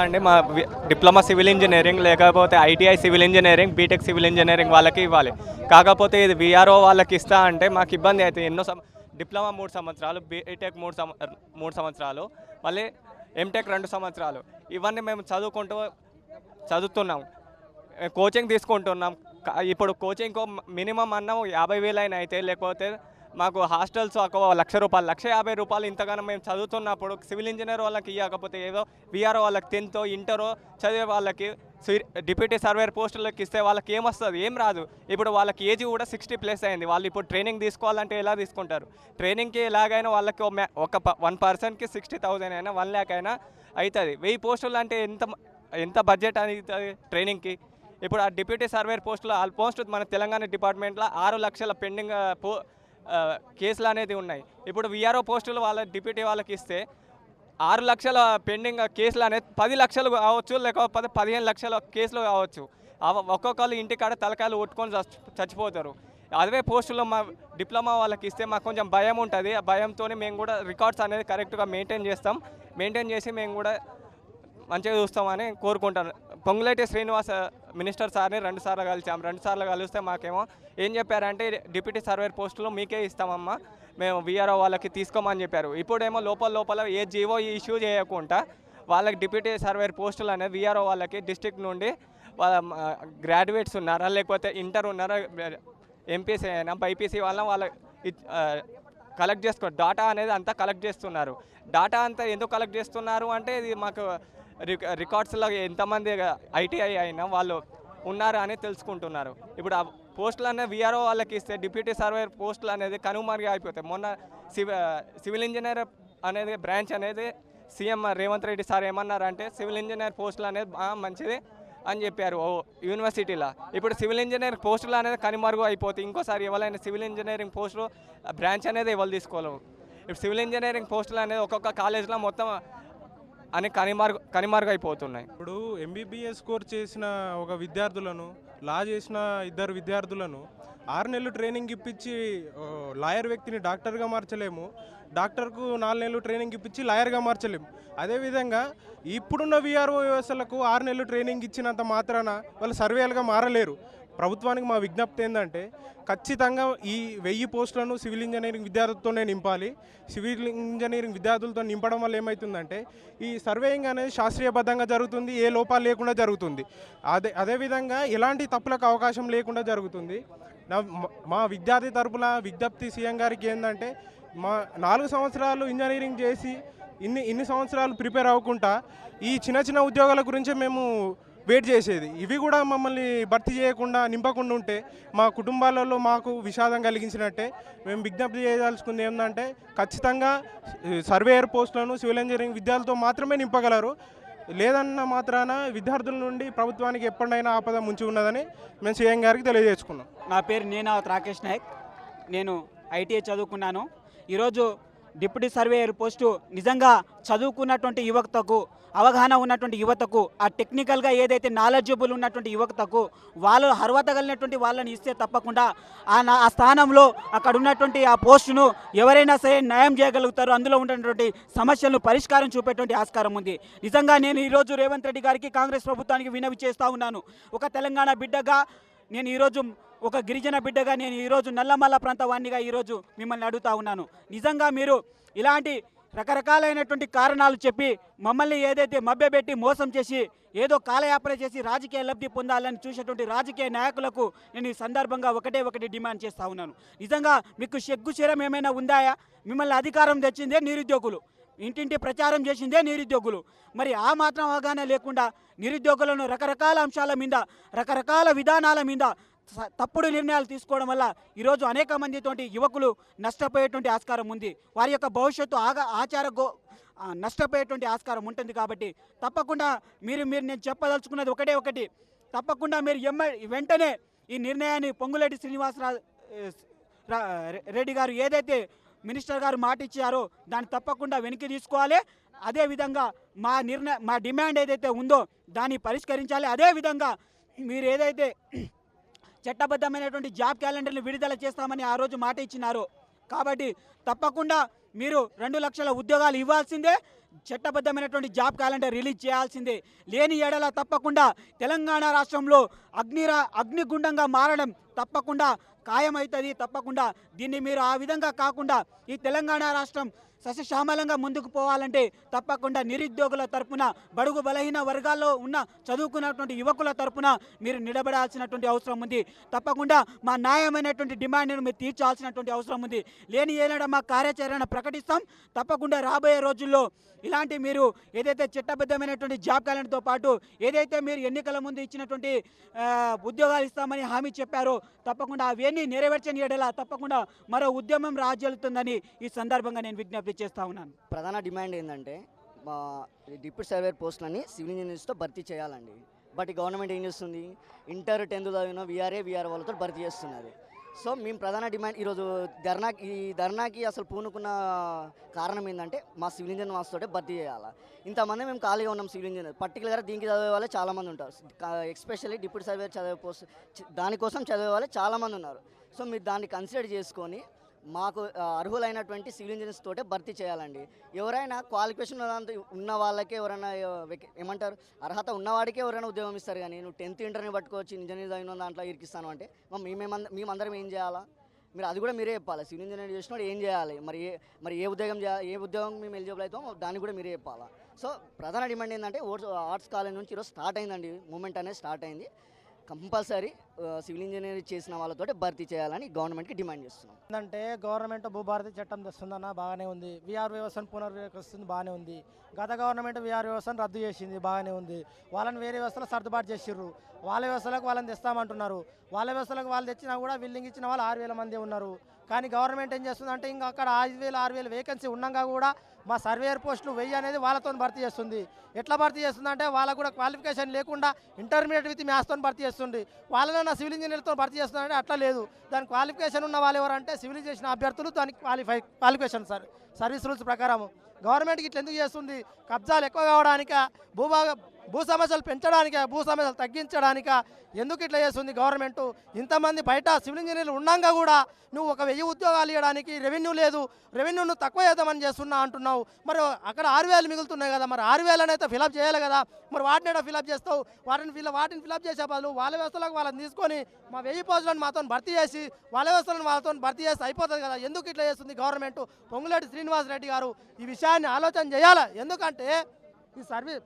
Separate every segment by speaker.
Speaker 1: అండి మా diploma civil engineering లేకపోతే ITI civil engineering B Tech civil engineering వాళ్ళకి ఇవ్వాలి. కాకపోతే ఇది విఆర్ఓ వాళ్ళకి ఇస్తా అంటే మాకు ఇబ్బంది అవుతుంది ఎన్నో సం డిప్లొమా మూడు సంవత్సరాలు బీటెక్ మూడు మూడు సంవత్సరాలు మళ్ళీ ఎంటెక్ రెండు సంవత్సరాలు. ఇవన్నీ మేము చదువుకుంటూ చదువుతున్నాం. కోచింగ్ తీసుకుంటున్నాం. ఇప్పుడు కోచింగ్ మినిమం అన్నం యాభై వేలైనా అయితే లేకపోతే మాకు హాస్టల్స్ ఒక లక్ష రూపాయలు లక్ష యాభై రూపాయలు ఇంతగానో మేము చదువుతున్నప్పుడు సివిల్ ఇంజనీర్ వాళ్ళకి ఇవ్వకపోతే ఏదో విఆర్ఓ వాళ్ళకి టెన్తో ఇంటరో చదివే వాళ్ళకి సి- డిప్యూటీ సర్వేర్ పోస్టులకి ఇస్తే వాళ్ళకి ఏమొస్తుంది? ఏం రాదు. ఇప్పుడు వాళ్ళకి ఏజ్ కూడా సిక్స్టీ ప్లస్ అయింది. వాళ్ళు ఇప్పుడు ట్రైనింగ్ తీసుకోవాలంటే ఎలా తీసుకుంటారు? ట్రైనింగ్కి ఎలాగైనా వాళ్ళకి ఒక వన్ పర్సన్కి సిక్స్టీ థౌజండ్ అయినా వన్ ల్యాక్ అయినా అవుతుంది వెయ్యి పోస్టులు అంటే ఎంత ఎంత బడ్జెట్ అవుతుంది ట్రైనింగ్కి? ఇప్పుడు ఆ డిప్యూటీ సర్వేర్ పోస్టులో ఆల్మోస్ట్ మన తెలంగాణ డిపార్ట్మెంట్లో ఆరు లక్షల పెండింగ్ పో కేసులు అనేది ఉన్నాయి. ఇప్పుడు విఆర్ఓ పోస్టులు వాళ్ళ డిప్యూటీ వాళ్ళకి ఇస్తే ఆరు లక్షల పెండింగ్ కేసులు అనేది పది లక్షలు కావచ్చు లేకపోతే పదిహేను లక్షల కేసులు కావచ్చు. ఒక్కొక్కరు ఇంటికాడ తలకాయలు కొట్టుకొని చచ్చి- చచ్చిపోతారు. అదే పోస్టులో మా డిప్లొమా వాళ్ళకి ఇస్తే మాకు కొంచెం భయం ఉంటుంది. ఆ భయంతో మేము కూడా రికార్డ్స్ అనేది కరెక్ట్గా మెయింటైన్ చేస్తాం. మెయింటైన్ చేసి మేము కూడా మంచిగా చూస్తామని కోరుకుంటాను. పొంగులేటి శ్రీనివాస మినిస్టర్ సార్ని రెండు సార్లు కలిసాం. రెండు సార్లు కలిస్తే మాకేమో ఏం చెప్పారంటే డిప్యూటీ సర్వేర్ పోస్టులు మీకే ఇస్తామమ్మా. మేము వీఆర్ఓ వాళ్ళకి తీసుకోమని చెప్పారు. ఇప్పుడేమో లోపల లోపల ఏ జీవో ఇష్యూ చేయకుండా వాళ్ళకి డిప్యూటీ సర్వేర్ పోస్టులు అనేది విఆర్ఓ వాళ్ళకి డిస్టిక్ నుండి వాళ్ళ గ్రాడ్యుయేట్స్ ఉన్నారా లేకపోతే ఇంటర్ ఉన్నారా ఎంపీసీ అయినా బైపీసీ వాళ్ళ వాళ్ళ కలెక్ట్ చేసుకో డాటా అనేది అంతా కలెక్ట్ చేస్తున్నారు. డాటా అంతా ఎందుకు కలెక్ట్ చేస్తున్నారు అంటే ఇది మాకు రికార్డ్స్లో ఎంతమంది ఐటీఐ అయినా వాళ్ళు ఉన్నారు అని తెలుసుకుంటున్నారు. ఇప్పుడు ఆ పోస్టులు అనేది విఆర్ఓ వాళ్ళకి ఇస్తే డిప్యూటీ సర్వేర్ పోస్టులు అనేది కనుమరుగు అయిపోతాయి. మొన్న సివి సివిల్ ఇంజనీర్ అనేది బ్రాంచ్ అనేది సీఎం రేవంత్ రెడ్డి సార్ ఏమన్నారంటే సివిల్ ఇంజనీర్ పోస్టులు అనేది బాగా మంచిది అని చెప్పారు ఓ యూనివర్సిటీలో. ఇప్పుడు సివిల్ ఇంజనీర్ పోస్టులు అనేది కనుమరుగు అయిపోతాయి. ఇంకోసారి ఎవరైనా సివిల్ ఇంజనీరింగ్ పోస్టులు బ్రాంచ్ అనేది ఎవరు తీసుకోలేవు. ఇప్పుడు సివిల్ ఇంజనీరింగ్ పోస్టులు అనేది ఒక్కొక్క కాలేజ్లో మొత్తం అని కనిమార్గ కనుమరుగు అయిపోతున్నాయి
Speaker 2: ఇప్పుడు ఎంబీబీఎస్ కోర్స్ చేసిన ఒక విద్యార్థులను లా చేసిన ఇద్దరు విద్యార్థులను ఆరు నెలలు ట్రైనింగ్ ఇప్పించి లాయర్ వ్యక్తిని డాక్టర్గా మార్చలేము. డాక్టర్కు నాలుగు నెలలు ట్రైనింగ్ ఇప్పించి లాయర్గా మార్చలేము. అదేవిధంగా ఇప్పుడున్న విఆర్ఓ వ్యవస్థలకు ఆరు నెలలు ట్రైనింగ్ ఇచ్చినంత మాత్రాన వాళ్ళు సర్వేలుగా మారలేరు. ప్రభుత్వానికి మా విజ్ఞప్తి ఏంటంటే ఖచ్చితంగా ఈ వెయ్యి పోస్టులను సివిల్ ఇంజనీరింగ్ విద్యార్థులతోనే నింపాలి. సివిల్ ఇంజనీరింగ్ విద్యార్థులతో నింపడం వల్ల ఏమవుతుందంటే ఈ సర్వేయింగ్ అనేది శాస్త్రీయబద్ధంగా జరుగుతుంది ఏ లోపాలు లేకుండా జరుగుతుంది. అదే అదేవిధంగా ఎలాంటి తప్పులకు అవకాశం లేకుండా జరుగుతుంది. నా మా విద్యార్థి తరపున విజ్ఞప్తి సీఎం గారికి ఏంటంటే మా నాలుగు సంవత్సరాలు ఇంజనీరింగ్ చేసి ఇన్ని ఇన్ని సంవత్సరాలు ప్రిపేర్ అవ్వకుండా ఈ చిన్న చిన్న ఉద్యోగాల గురించి మేము వెయిట్ చేసేది. ఇవి కూడా మమ్మల్ని భర్తీ చేయకుండా నింపకుండా ఉంటే మా కుటుంబాలలో మాకు విషాదం కలిగించినట్టే మేము విజ్ఞప్తి చేయదలుచుకుంది ఏంటంటే ఖచ్చితంగా సర్వేయర్ పోస్టులను సివిల్ ఇంజనీరింగ్ విద్యార్థులతో మాత్రమే నింపగలరు. లేదన్న మాత్రాన విద్యార్థుల నుండి ప్రభుత్వానికి ఎప్పుడైనా ఆపద ముంచి ఉన్నదని మేము సీఎం గారికి తెలియజేసుకున్నాం.
Speaker 3: నా పేరు నేనావత్ రాకేష్ నాయక్. నేను ఐటీఐ చదువుకున్నాను. ఈరోజు డిప్యూటీ సర్వేయర్ పోస్టు నిజంగా చదువుకున్నటువంటి యువతకు అవగాహన ఉన్నటువంటి యువతకు ఆ టెక్నికల్గా ఏదైతే నాలెడ్జబుల్ ఉన్నటువంటి యువతకు వాళ్ళు అర్హత కలిగినటువంటి వాళ్ళని ఇస్తే తప్పకుండా ఆ నా- ఆ స్థానంలో అక్కడ ఉన్నటువంటి ఆ పోస్టును ఎవరైనా సరే న్యాయం చేయగలుగుతారు. అందులో ఉన్నటువంటి సమస్యలను పరిష్కారం చూపేటువంటి ఆస్కారం ఉంది. నిజంగా నేను ఈరోజు రేవంత్ రెడ్డి గారికి కాంగ్రెస్ ప్రభుత్వానికి వినవి చేస్తూ ఉన్నాను. ఒక తెలంగాణ బిడ్డగా నేను ఈరోజు ఒక గిరిజన బిడ్డగా నేను ఈరోజు నల్లమల్ల ప్రాంతవాణిగా ఈరోజు మిమ్మల్ని అడుగుతా ఉన్నాను. నిజంగా మీరు ఇలాంటి రకరకాలైనటువంటి కారణాలు చెప్పి మమ్మల్ని ఏదైతే మభ్యపెట్టి మోసం చేసి ఏదో కాలయాపన చేసి రాజకీయ లబ్ధి పొందాలని చూసేటువంటి రాజకీయ నాయకులకు నేను ఈ సందర్భంగా ఒకటే ఒకటి డిమాండ్ చేస్తూ ఉన్నాను. నిజంగా మీకు సిగ్గు శరం ఏమైనా ఉందాయా? మిమ్మల్ని అధికారం తెచ్చిందే నిరుద్యోగులు. ఇంటింటి ప్రచారం చేసిందే నిరుద్యోగులు. మరి ఆ మాత్రం అవగాహన లేకుండా నిరుద్యోగులను రకరకాల అంశాల మీద రకరకాల విధానాల మీద తప్పుడు నిర్ణయాలు తీసుకోవడం వల్ల ఈరోజు అనేక మందితోటి యువకులు నష్టపోయేటువంటి ఆస్కారం ఉంది. వారి యొక్క భవిష్యత్తు ఆగా ఆచార గో నష్టపోయేటువంటి ఆస్కారం ఉంటుంది కాబట్టి తప్పకుండా మీరు మీరు నేను చెప్పదలుచుకున్నది ఒకటే ఒకటి. తప్పకుండా మీరు ఎమ్మె వెంటనే ఈ నిర్ణయాన్ని పొంగులేటి శ్రీనివాసరావు రెడ్డి గారు ఏదైతే మినిస్టర్ గారు మాట ఇచ్చారో దాన్ని తప్పకుండా వెనక్కి తీసుకోవాలి. అదేవిధంగా మా నిర్ణయ మా డిమాండ్ ఏదైతే ఉందో దాన్ని పరిష్కరించాలి. అదేవిధంగా మీరు ఏదైతే చట్టబద్ధమైనటువంటి జాబ్ క్యాలెండర్ని విడుదల చేస్తామని ఆ రోజు మాట ఇచ్చినారు. కాబట్టి తప్పకుండా మీరు రెండు లక్షల ఉద్యోగాలు ఇవ్వాల్సిందే చట్టబద్ధమైనటువంటి జాబ్ క్యాలెండర్ రిలీజ్ చేయాల్సిందే. లేని ఏడల తప్పకుండా తెలంగాణ రాష్ట్రంలో అగ్నిరా అగ్నిగుండంగా మారడం తప్పకుండా ఖాయమవుతుంది. తప్పకుండా దీన్ని మీరు ఆ విధంగా కాకుండా ఈ తెలంగాణ రాష్ట్రం సస్యశ్యామలంగా ముందుకు పోవాలంటే తప్పకుండా నిరుద్యోగుల తరపున బడుగు బలహీన వర్గాల్లో ఉన్న చదువుకున్నటువంటి యువకుల తరపున మీరు నిలబడాల్సినటువంటి అవసరం ఉంది. తప్పకుండా మా న్యాయమైనటువంటి డిమాండ్ను మీరు తీర్చాల్సినటువంటి అవసరం ఉంది. లేని ఏనాడ మా కార్యాచరణ ప్రకటిస్తాం. తప్పకుండా రాబోయే రోజుల్లో ఇలాంటి మీరు ఏదైతే చట్టబద్ధమైనటువంటి జాబ్ క్యాలెండర్తో పాటు ఏదైతే మీరు ఎన్నికల ముందు ఇచ్చినటువంటి ఉద్యోగాలు ఇస్తామని హామీ చెప్పారో తప్పకుండా అవన్నీ నెరవేర్చని ఎడలా తప్పకుండా మరో ఉద్యమం రాజల్లుతుందని ఈ సందర్భంగా నేను విజ్ఞప్తి చేస్తా ఉన్నాను.
Speaker 4: ప్రధాన డిమాండ్ ఏంటంటే మా డిప్యూటీ సర్వేర్ పోస్టులని సివిల్ ఇంజనీర్స్తో భర్తీ చేయాలండి. బట్ గవర్నమెంట్ ఏం చేస్తుంది? ఇంటర్ టెన్త్ చదివిన విఆర్ఏ వీఆర్ వాళ్ళతో భర్తీ చేస్తున్నది. సో మేము ప్రధాన డిమాండ్ ఈరోజు ధర్నా ఈ ధర్నాకి అసలు పూనుకున్న కారణం ఏంటంటే మా సివిల్ ఇంజనీర్ మాస్తోటే భర్తీ చేయాలి. ఇంతమంది మేము ఖాళీగా ఉన్నాం సివిల్ ఇంజనీర్. పర్టికులర్గా దీనికి చదివే వాళ్ళే చాలామంది ఉంటారు. ఎస్పెషల్లీ డిప్యూటీ సర్వేర్ చదివే పోస్ట్ దానికోసం చదివే వాళ్ళే చాలామంది ఉన్నారు. సో మీరు దాన్ని కన్సిడర్ చేసుకొని మాకు అర్హులైనటువంటి సివిల్ ఇంజనీర్స్ తోటే భర్తీ చేయాలండి. ఎవరైనా క్వాలిఫికేషన్ ఉన్న వాళ్ళకే ఎవరైనా ఏమంటారు అర్హత ఉన్నవాడికే ఎవరైనా ఉద్యోగం ఇస్తారు కానీ నువ్వు టెన్త్ ఇంటర్ని పట్టుకోవచ్చు ఇంజనీర్ అయిన దాంట్లో ఇరికిస్తాను అంటే మేమేమంద మేమందరం ఏం చేయాలా? మీరు అది కూడా మీరే చెప్పాలి. సివిల్ ఇంజనీర్ చేసినప్పుడు ఏం చేయాలి? మరి ఏ మరి ఏ ఉద్యోగం చేయాలి ఏ ఉద్యోగం మేము ఎలిజిబుల్ అవుతామో దాన్ని కూడా మీరే చెప్పాలా? సో ప్రధాన డిమాండ్ ఏంటంటే ఓట్స్ ఆర్ట్స్ కాలేజ్ నుంచి ఈరోజు స్టార్ట్ అయిందండి. మూమెంట్ అనేది స్టార్ట్ అయింది. కంపల్సరీ సివిల్ ఇంజనీర్ చేసిన వాళ్ళతోటి భర్తీ చేయాలని గవర్నమెంట్కి డిమాండ్ చేస్తున్నాం.
Speaker 5: ఏంటంటే గవర్నమెంట్ భూభారతి చట్టం తెస్తుందన్న బాగానే ఉంది. విఆర్ వ్యవస్థను పునర్వ్యవస్థిస్తుంది బాగానే ఉంది. గత గవర్నమెంట్ విఆర్ వ్యవస్థను రద్దు చేసింది బాగానే ఉంది. వాళ్ళని వేరే వ్యవస్థలో సర్దుబాటు చేసిర్రు. వాళ్ళ వ్యవస్థలకు వాళ్ళని తెస్తామంటున్నారు. వాళ్ళ వ్యవస్థలకు వాళ్ళు తెచ్చినా కూడా బిల్డింగ్ ఇచ్చిన వాళ్ళు ఆరు వేల మంది ఉన్నారు. కానీ గవర్నమెంట్ ఏం చేస్తుందంటే ఇంకా అక్కడ ఐదు వేలు ఆరు వేలు వేకెన్సీ ఉండగా కూడా మా సర్వేయర్ పోస్టులు వెయ్యి అనేది వాళ్ళతో భర్తీ చేస్తుంది. ఎట్లా భర్తీ చేస్తుందంటే వాళ్ళకు కూడా క్వాలిఫికేషన్ లేకుండా ఇంటర్మీడియట్ విత్ మ్యాథ్స్తో భర్తీ చేస్తుంది. వాళ్ళనైనా సివిల్ ఇంజనీర్తో భర్తీ చేస్తుందంటే అట్లా లేదు. దాని క్వాలిఫికేషన్ ఉన్న వాళ్ళు ఎవరంటే సివిల్ చేసిన అభ్యర్థులు దానికి qualify qualification sir service rules ప్రకారం గవర్నమెంట్కి ఇట్లా ఎందుకు చేస్తుంది? కబ్జాలు ఎక్కువ కావడానిక? భూభాగ భూ సమస్యలు పెంచడానిక భూ సమస్యలు తగ్గించడానిక? ఎందుకు ఇట్లా చేస్తుంది గవర్నమెంట్? ఇంతమంది బయట సివిల్ ఇంజనీర్లు ఉన్నాక కూడా నువ్వు ఒక వెయ్యి ఉద్యోగాలు ఇవ్వడానికి రెవెన్యూ లేదు రెవెన్యూను తక్కువ చేద్దామని చేస్తున్నా అంటున్నావు. మరి అక్కడ ఆరు వేలు మిగులుతున్నాయి కదా మరి ఆరు వేలని అయితే ఫిలప్ చేయాలి కదా. మరి వాటిని ఎక్కడ ఫిలప్ చేస్తావు? వాటిని ఫిల్ వాటిని ఫిలప్ చేసే బదులు వాళ్ళ వ్యవస్థలకు వాళ్ళని తీసుకొని మా వెయ్యి పోస్టులను మాతో భర్తీ చేసి వాళ్ళ వ్యవస్థలను వాళ్ళతో భర్తీ చేస్తే అయిపోతుంది కదా. ఎందుకు ఇట్లా చేస్తుంది గవర్నమెంట్? పొంగులేటి శ్రీనివాస్ రెడ్డి గారు ఈ విషయాన్ని ఆలోచన చేయాలి? ఎందుకంటే ఈ సర్వీస్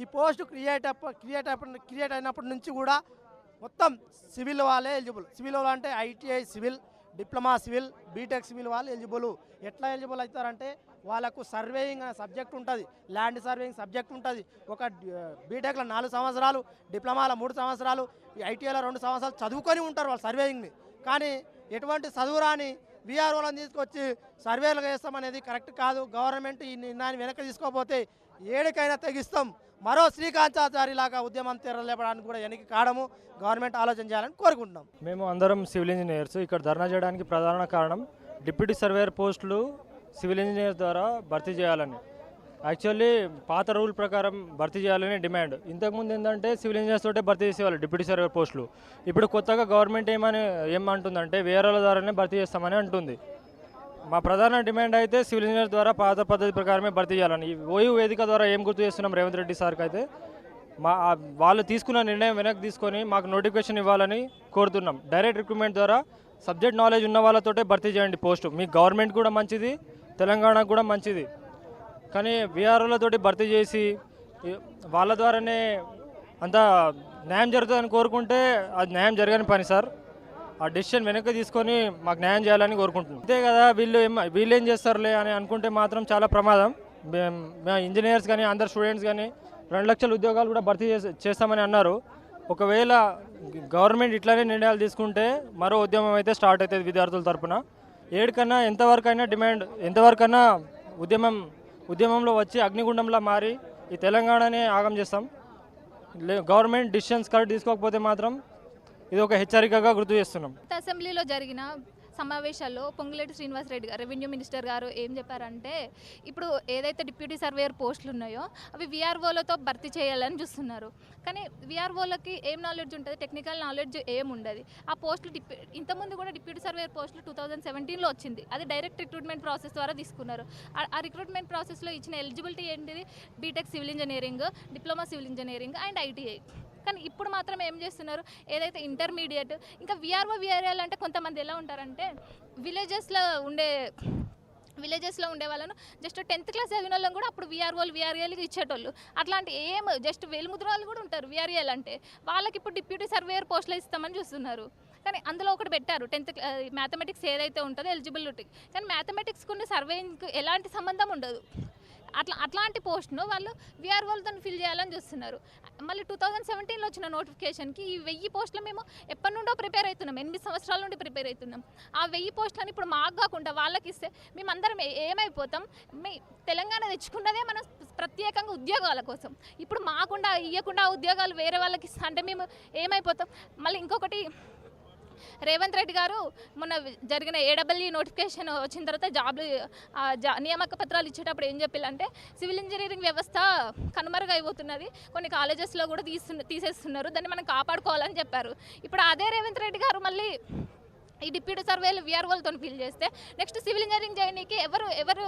Speaker 5: ఈ పోస్ట్ క్రియేట్ క్రియేట్ క్రియేట్ అయినప్పటి నుంచి కూడా మొత్తం సివిల్ వాళ్ళే ఎలిజిబుల్. సివిల్ వాళ్ళు అంటే ITI civil diploma civil B Tech civil వాళ్ళు ఎలిజిబుల్. ఎట్లా ఎలిజిబుల్ అవుతారంటే వాళ్ళకు సర్వేయింగ్ అనే సబ్జెక్ట్ ఉంటుంది. ల్యాండ్ సర్వేయింగ్ సబ్జెక్ట్ ఉంటుంది. ఒక బీటెక్లో నాలుగు సంవత్సరాలు డిప్లొమాలో మూడు సంవత్సరాలు ఐటీఐలో రెండు సంవత్సరాలు చదువుకొని ఉంటారు వాళ్ళు సర్వేయింగ్ని. కానీ ఎటువంటి చదువు రాని విఆర్ఓలను తీసుకొచ్చి సర్వేలు చేస్తామనేది కరెక్ట్ కాదు. గవర్నమెంట్ ఈ నిర్ణయాన్ని వెనక్కి తీసుకోకపోతే ఏడికైనా తెగిస్తాం. మరో శ్రీకాంతాచారి లాగా ఉద్యమం తెరలేపడానికి కూడా వెనక్కి కాడము. గవర్నమెంట్ ఆలోచన చేయాలని కోరుకుంటున్నాం.
Speaker 6: మేము అందరం సివిల్ ఇంజనీర్స్. ఇక్కడ ధర్నా చేయడానికి ప్రధాన కారణం డిప్యూటీ సర్వేయర్ పోస్టులు సివిల్ ఇంజనీర్ ద్వారా భర్తీ చేయాలని. యాక్చువల్లీ పాత రూల్ ప్రకారం భర్తీ చేయాలని డిమాండ్. ఇంతకుముందు ఏంటంటే సివిల్ ఇంజనీర్స్ తోటే భర్తీ చేసేవాళ్ళు డిప్యూటీ సర్వే పోస్టులు. ఇప్పుడు కొత్తగా గవర్నమెంట్ ఏమని ఏమంటుందంటే వేరేల ద్వారానే భర్తీ చేస్తామని అంటుంది. మా ప్రధాన డిమాండ్ అయితే సివిల్ ఇంజనీర్ ద్వారా పాత పద్ధతి ప్రకారమే భర్తీ చేయాలని. ఈ ఓయూ వేదిక ద్వారా ఏం గుర్తు చేస్తున్నాం రేవంత్ రెడ్డి సార్కి అయితే? మా వాళ్ళు తీసుకున్న నిర్ణయం వెనక్కి తీసుకొని మాకు నోటిఫికేషన్ ఇవ్వాలని కోరుతున్నాం. డైరెక్ట్ రిక్రూట్మెంట్ ద్వారా సబ్జెక్ట్ నాలెడ్జ్ ఉన్న వాళ్ళతోటే భర్తీ చేయండి పోస్టు. మీ గవర్నమెంట్ కూడా మంచిది తెలంగాణకు కూడా మంచిది. కానీ విఆర్ఓలతోటి భర్తీ చేసి వాళ్ళ ద్వారానే అంత న్యాయం జరుగుతుందని కోరుకుంటే అది న్యాయం జరగని పని సార్. ఆ డెసిషన్ వెనక్కి తీసుకొని మాకు న్యాయం చేయాలని కోరుకుంటున్నాం. అంతే కదా వీళ్ళు ఏం వీళ్ళు ఏం చేస్తారులే అని అనుకుంటే మాత్రం చాలా ప్రమాదం. మేము ఇంజనీర్స్ కానీ అందరు స్టూడెంట్స్ కానీ రెండు లక్షల ఉద్యోగాలు కూడా భర్తీ చేస్తామని అన్నారు. ఒకవేళ గవర్నమెంట్ ఇట్లానే నిర్ణయాలు తీసుకుంటే మరో ఉద్యమం అయితే స్టార్ట్ అవుతుంది విద్యార్థుల తరపున. ఏడుకన్నా ఎంతవరకైనా డిమాండ్ ఎంతవరకైనా ఉద్యమం ఉద్యమంలో వచ్చి అగ్నిగుండంలా మారి ఈ తెలంగాణనే ఆగం చేస్తాం. గవర్నమెంట్ డిసిషన్స్ కరెక్ట్ తీసుకోకపోతే మాత్రం ఇది ఒక హెచ్చరికగా గుర్తు చేస్తున్నాం.
Speaker 7: అసెంబ్లీలో జరిగిన సమావేశాల్లో పొంగులేటి శ్రీనివాసరెడ్డి గారు రెవెన్యూ మినిస్టర్ గారు ఏం చెప్పారంటే ఇప్పుడు ఏదైతే డిప్యూటీ సర్వేయర్ పోస్టులు ఉన్నాయో అవి విఆర్ఓలతో భర్తీ చేయాలని చూస్తున్నారు. కానీ విఆర్ఓలకి ఏం నాలెడ్జ్ ఉంటుంది? టెక్నికల్ నాలెడ్జ్ ఏం ఉండదు. ఆ పోస్టులు డిప్యూ ఇంతకుముందు కూడా డిప్యూటీ సర్వేయర్ పోస్టులు టూ థౌజండ్ సెవెంటీన్లో వచ్చింది. అది డైరెక్ట్ రిక్రూట్మెంట్ ప్రాసెస్ ద్వారా తీసుకున్నారు. ఆ- ఆ రిక్రూట్మెంట్ ప్రాసెస్లో ఇచ్చిన ఎలిజిబిలిటీ ఏంటిది? B Tech civil engineering diploma civil engineering and ITI కానీ ఇప్పుడు మాత్రం ఏం చేస్తున్నారు? ఏదైతే ఇంటర్మీడియట్ ఇంకా విఆర్ఓ విఆర్ఎల్ అంటే కొంతమంది ఎలా ఉంటారంటే విలేజెస్లో ఉండే విలేజెస్లో ఉండే వాళ్ళను జస్ట్ టెన్త్ క్లాస్ చదివిన వాళ్ళని కూడా అప్పుడు విఆర్ఓలు విఆర్ఏలకి ఇచ్చేటోళ్ళు. అట్లాంటి ఏం జస్ట్ వేలుముద్రాలు కూడా ఉంటారు విఆర్ఏలు అంటే. వాళ్ళకి ఇప్పుడు డిప్యూటీ సర్వేయర్ పోస్టులు ఇస్తామని చూస్తున్నారు. కానీ అందులో ఒకటి పెట్టారు టెన్త్ మ్యాథమెటిక్స్ ఏదైతే ఉంటుందో ఎలిజిబిలిటీ కానీ మ్యాథమెటిక్స్కి సర్వేయింగ్కి ఎలాంటి సంబంధం ఉండదు. అట్లా అట్లాంటి పోస్ట్ను వాళ్ళు విఆర్ఓలతో ఫిల్ చేయాలని చూస్తున్నారు. మళ్ళీ టూ థౌజండ్ సెవెంటీన్లో వచ్చిన నోటిఫికేషన్కి ఈ వెయ్యి పోస్టులు మేము ఎప్పటి నుండో ప్రిపేర్ అవుతున్నాం. ఎనిమిది సంవత్సరాల నుండి ప్రిపేర్ అవుతున్నాం. ఆ వెయ్యి పోస్టులను ఇప్పుడు మాకు కాకుండా వాళ్ళకి ఇస్తే మేమందరం ఏమైపోతాం? మీ తెలంగాణ తెచ్చుకున్నదే మనం ప్రత్యేకంగా ఉద్యోగాల కోసం. ఇప్పుడు మాకుండా ఇవ్వకుండా ఉద్యోగాలు వేరే వాళ్ళకి ఇస్తా అంటే మేము ఏమైపోతాం? మళ్ళీ ఇంకొకటి రేవంత్ రెడ్డి గారు మొన్న జరిగిన ఏడబ్ల్యూ నోటిఫికేషన్ వచ్చిన తర్వాత జాబ్లు జా నియామక పత్రాలు ఇచ్చేటప్పుడు ఏం చెప్పారంటే సివిల్ ఇంజనీరింగ్ వ్యవస్థ కనుమరుగైపోతున్నది. కొన్ని కాలేజెస్లో కూడా తీసు తీసేస్తున్నారు. దాన్ని మనం కాపాడుకోవాలని చెప్పారు. ఇప్పుడు అదే రేవంత్ రెడ్డి గారు మళ్ళీ ఈ డిప్యూటీ సర్వేలు విఆర్ఓలతో ఫిల్ చేస్తే నెక్స్ట్ సివిల్ ఇంజనీరింగ్ చేయడానికి ఎవరు ఎవరు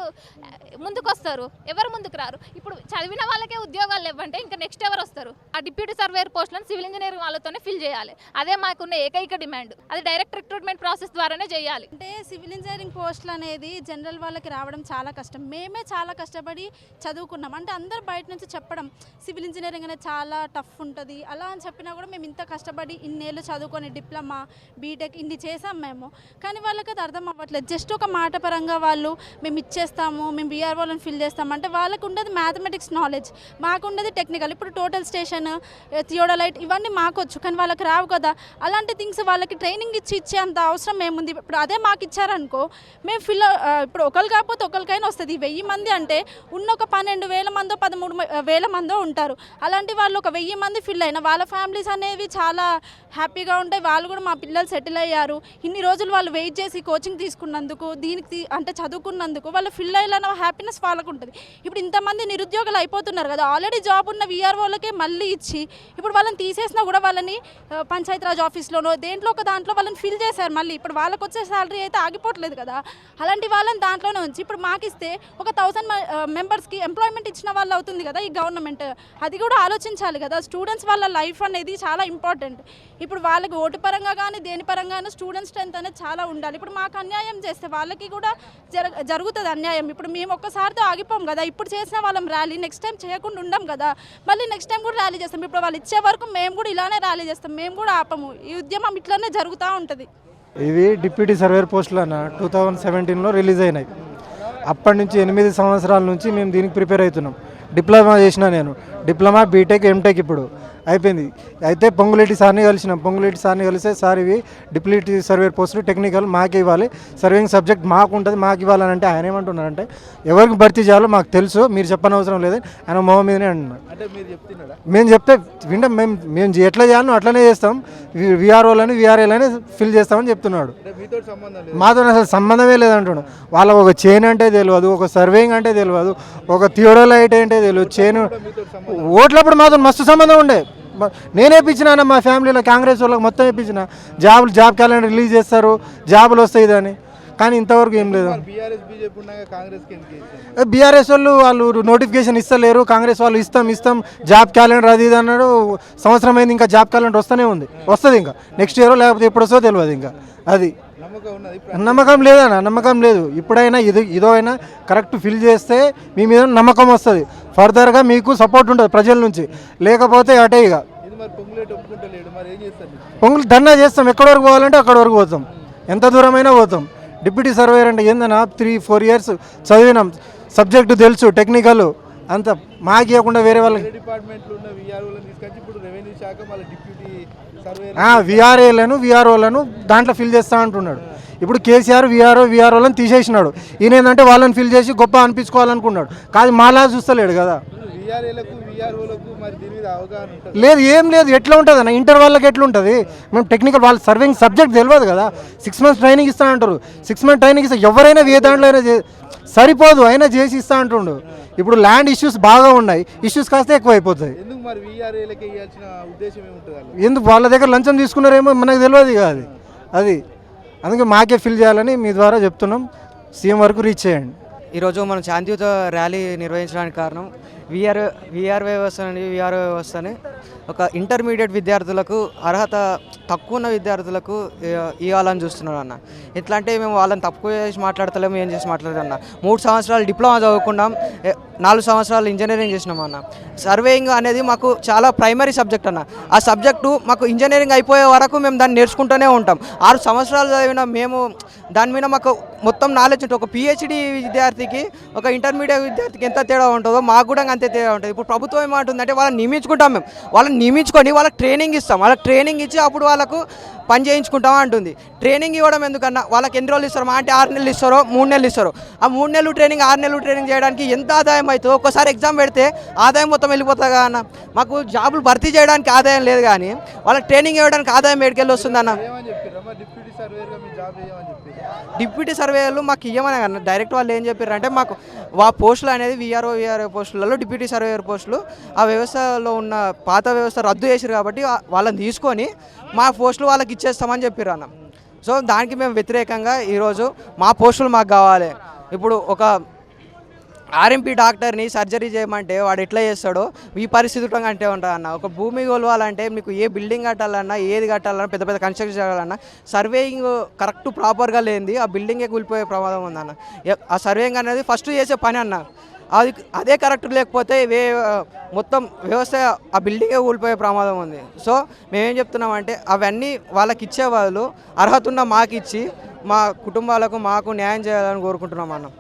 Speaker 7: ముందుకు వస్తారు ఎవరు ముందుకు రారు? ఇప్పుడు చదివిన వాళ్ళకే ఉద్యోగాలు ఇవ్వంటే ఇంకా నెక్స్ట్ ఎవరు వస్తారు? ఆ డిప్యూటీ సర్వేయర్ పోస్టులను సివిల్ ఇంజనీరింగ్ వాళ్ళతోనే ఫిల్ చేయాలి. అదే మాకున్న ఏకైక డిమాండ్ అది డైరెక్ట్ రిక్రూట్మెంట్ ప్రాసెస్ ద్వారానే చేయాలి.
Speaker 8: అంటే సివిల్ ఇంజనీరింగ్ పోస్టులు అనేది జనరల్ వాళ్ళకి రావడం చాలా కష్టం. మేమే చాలా కష్టపడి చదువుకున్నాం. అంటే అందరు బయట నుంచి చెప్పడం సివిల్ ఇంజనీరింగ్ అనేది చాలా టఫ్ ఉంటుంది. అలా అని చెప్పినా కూడా మేము ఇంత కష్టపడి ఇన్నేళ్ళు చదువుకొని డిప్లొమా బీటెక్ ఇన్ని చేసాం మేము కానీ వాళ్ళకి అది అర్థం అవ్వట్లేదు. జస్ట్ ఒక మాట పరంగా వాళ్ళు మేము ఇచ్చేస్తాము మేము బీఆర్ఓలను ఫిల్ చేస్తాము. అంటే వాళ్ళకు ఉండదు మ్యాథమెటిక్స్ నాలెడ్జ్ మాకు ఉండదు టెక్నికల్. ఇప్పుడు టోటల్ స్టేషన్ థియోడలైట్ ఇవన్నీ మాకొచ్చు కానీ వాళ్ళకి రావు కదా. అలాంటి థింగ్స్ వాళ్ళకి ట్రైనింగ్ ఇచ్చి ఇచ్చే అంత అవసరం ఏముంది? ఇప్పుడు అదే మాకు ఇచ్చారనుకో మేము ఫిల్ ఇప్పుడు ఒకరు కాకపోతే ఒకరికైనా వస్తుంది. వెయ్యి మంది అంటే ఉన్న ఒక పన్నెండు వేల మందో పదమూడు వేల మందో ఉంటారు. అలాంటి వాళ్ళు ఒక వెయ్యి మంది ఫిల్ అయిన వాళ్ళ ఫ్యామిలీస్ అనేవి చాలా హ్యాపీగా ఉంటాయి. వాళ్ళు కూడా మా పిల్లలు సెటిల్ అయ్యారు. ఇన్ని రోజులు వాళ్ళు వెయిట్ చేసి కోచింగ్ తీసుకున్నందుకు దీనికి అంటే చదువుకున్నందుకు వాళ్ళు ఫిల్ అయ్యేలా హ్యాపీనెస్ వాళ్ళకు ఉంటుంది. ఇప్పుడు ఇంతమంది నిరుద్యోగులు అయిపోతున్నారు కదా ఆల్రెడీ జాబ్ ఉన్న విఆర్ఓలకే మళ్ళీ ఇచ్చి ఇప్పుడు వాళ్ళని తీసేసినా కూడా వాళ్ళని పంచాయతీరాజ్ ఆఫీస్లోనో దేంట్లో ఒక దాంట్లో వాళ్ళని ఫిల్ చేశారు మళ్ళీ. ఇప్పుడు వాళ్ళకి వచ్చే శాలరీ అయితే ఆగిపోవట్లేదు కదా. అలాంటి వాళ్ళని దాంట్లోనే ఉంచి ఇప్పుడు మాకు ఇస్తే ఒక థౌసండ్ మెంబర్స్కి ఎంప్లాయ్మెంట్ ఇచ్చిన వాళ్ళు అవుతుంది కదా ఈ గవర్నమెంట్ అది కూడా ఆలోచించాలి కదా. స్టూడెంట్స్ వాళ్ళ లైఫ్ అనేది చాలా ఇంపార్టెంట్ ఇప్పుడు వాళ్ళకి ఓటు పరంగా కానీ దేని పరంగా స్టూడెంట్స్ స్ట్రెంత్ అనేది చాలా ఉండాలి. ఇప్పుడు మాకు అన్యాయం చేస్తే వాళ్ళకి కూడా జర జరుగుతుంది అన్యాయం. ఇప్పుడు మేము ఒక్కసారితో ఆగిపోం కదా. ఇప్పుడు చేసిన వాళ్ళం ర్యాలీ నెక్స్ట్ టైం చేయకుండా ఉండం కదా. మళ్ళీ నెక్స్ట్ టైం కూడా ర్యాలీ చేస్తాం. ఇప్పుడు వాళ్ళు ఇచ్చే వరకు మేము కూడా ఇలానే ర్యాలీ చేస్తాం. మేము కూడా ఆపము. ఈ ఉద్యమం ఇట్లానే జరుగుతూ ఉంటుంది.
Speaker 9: ఇవి డిప్యూటీ సర్వేర్ పోస్టులు అన్న టూ థౌజండ్ సెవెంటీన్లో రిలీజ్ అయినాయి. అప్పటి నుంచి ఎనిమిది సంవత్సరాల నుంచి మేము దీనికి ప్రిపేర్ అవుతున్నాం. డిప్లొమా చేసిన నేను. డిప్లొమా బీటెక్ ఎంటెక్ ఇప్పుడు. అయిపోయింది. అయితే పొంగులేటి సార్ని కలిసినాం. పొంగులేటి సార్ని కలిస్తే సార్ ఇవి డిప్యూటీ సర్వేర్ పోస్టులు టెక్నికల్ మాకు ఇవ్వాలి. సర్వింగ్ సబ్జెక్ట్ మాకు ఉంటుంది మాకు ఇవ్వాలని అంటే ఆయన ఏమంటున్నారంటే ఎవరికి భర్తీ చేయాలో మాకు తెలుసు మీరు చెప్పనవసరం లేదు ఆయన మొహ మీదనే అంటున్నారు
Speaker 10: అంటే మీరు చెప్తున్నారా
Speaker 9: మేము చెప్తే వింటాం మేము మేము ఎట్లా చేయాలో అట్లనే చేస్తాం. విఆర్ఓలని విఆర్ఏలని ఫిల్ చేస్తామని చెప్తున్నాడు.
Speaker 10: మీతో
Speaker 9: అసలు సంబంధమే లేదంటున్నాడు వాళ్ళ ఒక చైన్ అంటే తెలియదు ఒక సర్వేయింగ్ అంటే తెలియదు ఒక థియోడోలైట్ అంటే తెలియదు చైన్ ఓట్లప్పుడు మాతో మస్తు సంబంధం ఉండే. మ- నేనే ఇప్పించిన మా ఫ్యామిలీలో కాంగ్రెస్ వాళ్ళకి మొత్తం ఇప్పించిన జాబులు జాబ్ క్యాలెండర్ రిలీజ్ చేస్తారు జాబులు వస్తాయి ఇదని. కానీ ఇంతవరకు ఏం లేదు.
Speaker 10: బీఆర్ఎస్
Speaker 9: వాళ్ళు వాళ్ళు నోటిఫికేషన్ ఇస్తలేరు కాంగ్రెస్ వాళ్ళు ఇస్తాం ఇస్తాం జాబ్ క్యాలెండర్ అది ఇది అన్నాడు సంవత్సరం అయింది ఇంకా జాబ్ క్యాలెండర్ వస్తూనే ఉంది. వస్తుంది ఇంకా. నెక్స్ట్ ఇయర్ లేకపోతే ఎప్పుడు వస్తుందో తెలియదు ఇంకా. అది.
Speaker 10: నమ్మకం
Speaker 9: లేదన్న నమ్మకం లేదు. ఇప్పుడైనా ఇది ఇదో అయినా కరెక్ట్ ఫిల్ చేస్తే మీ మీద నమ్మకం వస్తుంది. ఫర్దర్గా మీకు సపోర్ట్ ఉంటుంది ప్రజల నుంచి. లేకపోతే అటే ఇక? పొంగులు ధర్నా చేస్తాం. ఎక్కడి వరకు పోవాలంటే అక్కడి వరకు పోతాం. ఎంత దూరమైనా పోతాం. డిప్యూటీ సర్వేయర్ అంటే ఏందన్నా త్రీ ఫోర్ ఇయర్స్ చదివినాం. సబ్జెక్టు తెలుసు టెక్నికల్ అంత మాకు ఇవ్వకుండా వేరే వాళ్ళకి విఆర్ఏలను విఆర్ఓలను దాంట్లో ఫిల్ చేస్తా అంటున్నాడు. ఇప్పుడు కేసీఆర్ విఆర్ఓ విఆర్ఓలను తీసేసినాడు. ఈయన ఏంటంటే వాళ్ళని ఫిల్ చేసి గొప్ప అనిపించుకోవాలనుకున్నాడు. కాదు మాలా చూస్తలేడు కదా. లేదు ఏం లేదు. ఎట్లా ఉంటుంది అన్న? ఇంటర్ వాళ్ళకి ఎట్లా ఉంటుంది మేము టెక్నికల్ వాళ్ళ సర్వింగ్ సబ్జెక్ట్ తెలియదు కదా. సిక్స్ మంత్స్ ట్రైనింగ్ ఇస్తా అంటారు. సిక్స్ మంత్ ట్రైనింగ్ ఇస్తే ఎవరైనా ఏ దాంట్లో అయినా సరిపోదు. అయినా చేసి ఇస్తా అంటుండు. ఇప్పుడు ల్యాండ్ ఇష్యూస్ బాగా ఉన్నాయి. ఇష్యూస్ కాస్త ఎక్కువ అయిపోతాయి
Speaker 10: ఎందుకు? వాళ్ళు
Speaker 9: దగ్గర లంచం తీసుకున్నారేమో మనకు తెలియదు అది. అది. అందుకే మాకే ఫిల్ చేయాలని మీ ద్వారా చెప్తున్నాం. సీఎం వరకు రీచ్ చేయండి.
Speaker 11: ఈరోజు మనం శాంతియుత ర్యాలీ నిర్వహించడానికి కారణం విఆర్ విఆర్ వ్యవస్థ అని విఆర్ వ్యవస్థని ఒక ఇంటర్మీడియట్ విద్యార్థులకు అర్హత తక్కువ ఉన్న విద్యార్థులకు ఇవ్వాలని చూస్తున్నాను అన్న. ఎట్లా అంటే మేము వాళ్ళని తక్కువ చేసి మాట్లాడతలేము ఏం చేసి మాట్లాడదన్న మూడు సంవత్సరాలు డిప్లొమా చదువుకున్నాం నాలుగు సంవత్సరాలు ఇంజనీరింగ్ చేసినాం అన్న. సర్వేయింగ్ అనేది మాకు చాలా ప్రైమరీ సబ్జెక్ట్ అన్న. ఆ సబ్జెక్టు మాకు ఇంజనీరింగ్ అయిపోయే వరకు మేము దాన్ని నేర్చుకుంటూనే ఉంటాం. ఆరు సంవత్సరాలు చదివిన మేము దాని మీద మాకు మొత్తం నాలెడ్జ్ ఉంటుంది. ఒక పిహెచ్డి విద్యార్థికి ఒక ఇంటర్మీడియట్ విద్యార్థికి ఎంత తేడా ఉంటుందో మాకు కూడా అంతే తేడా ఉంటుంది. ఇప్పుడు ప్రభుత్వం ఏమంటుందంటే వాళ్ళని నియమించుకుంటాం మేము. వాళ్ళని నియమించుకొని వాళ్ళకి ట్రైనింగ్ ఇస్తాం. వాళ్ళకి ట్రైనింగ్ ఇచ్చి అప్పుడు వాళ్ళకు పని చేయించుకుంటాం అంటుంది. ట్రైనింగ్ ఇవ్వడం ఎందుకన్నా వాళ్ళకి ఎన్ని రోజులు ఇస్తారో? మా అంటే ఆరు నెలలు ఇస్తారో మూడు నెలలు ఇస్తారో. ఆ మూడు నెలలు ట్రైనింగ్ ఆరు నెలలు ట్రైనింగ్ చేయడానికి ఎంత ఆదాయం అవుతుందో ఒక్కసారి ఎగ్జామ్ పెడితే ఆదాయం మొత్తం వెళ్ళిపోతుంది అన్న? మాకు జాబులు భర్తీ చేయడానికి ఆదాయం లేదు కానీ వాళ్ళకి ట్రైనింగ్ ఇవ్వడానికి ఆదాయం ఎక్కడికి వస్తుంది
Speaker 10: వస్తుందన్న? డిప్యూటీ మీ జాబ్
Speaker 11: డిప్యూటీ సర్వేయర్లు మాకు ఇవ్వమని అన్న డైరెక్ట్ వాళ్ళు ఏం చెప్పారు అంటే మాకు వా పోస్టులు అనేది విఆర్ఓ విఆర్ఓ పోస్టులలో డిప్యూటీ సర్వేయర్ పోస్టులు ఆ వ్యవస్థలో ఉన్న పాత వ్యవస్థ రద్దు చేశారు కాబట్టి వాళ్ళని తీసుకొని మా పోస్టులు వాళ్ళకి ఇచ్చేస్తామని చెప్పారు అన్న. సో దానికి మేము వ్యతిరేకంగా ఈరోజు మా పోస్టులు మాకు కావాలి. ఇప్పుడు ఒక ఆర్ఎంపీ డాక్టర్ని సర్జరీ చేయమంటే వాడు ఎట్లా చేస్తాడో ఈ పరిస్థితి అంటే ఉంటుంది అన్న. ఒక భూమి కొలవాలంటే మీకు ఏ బిల్డింగ్ కట్టాలన్నా ఏది కట్టాలన్నా పెద్ద పెద్ద కన్స్ట్రక్షన్ చేయాలన్నా సర్వేయింగ్ కరెక్ట్ ప్రాపర్గా లేనిది ఆ బిల్డింగే కూలిపోయే ప్రమాదం ఉందన్న ఆ సర్వేయింగ్ అనేది ఫస్ట్ చేసే పని అన్న. అది అదే కరెక్ట్ లేకపోతే వే మొత్తం వ్యవస్థ ఆ బిల్డింగే కూలిపోయే ప్రమాదం ఉంది. సో మేమేం చెప్తున్నామంటే అవన్నీ వాళ్ళకి ఇచ్చే వాళ్ళు అర్హత ఉన్న మాకు ఇచ్చి మా కుటుంబాలకు మాకు న్యాయం చేయాలని కోరుకుంటున్నాం అన్న.